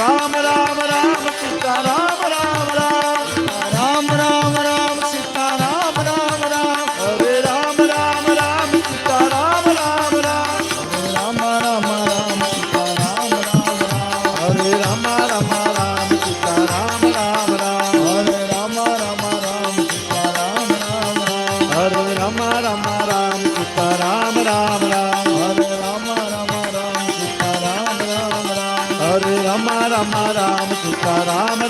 Ram Ram Ram Rama Rama Ram Sita Ram Hare Rama Rama Ram Sitaram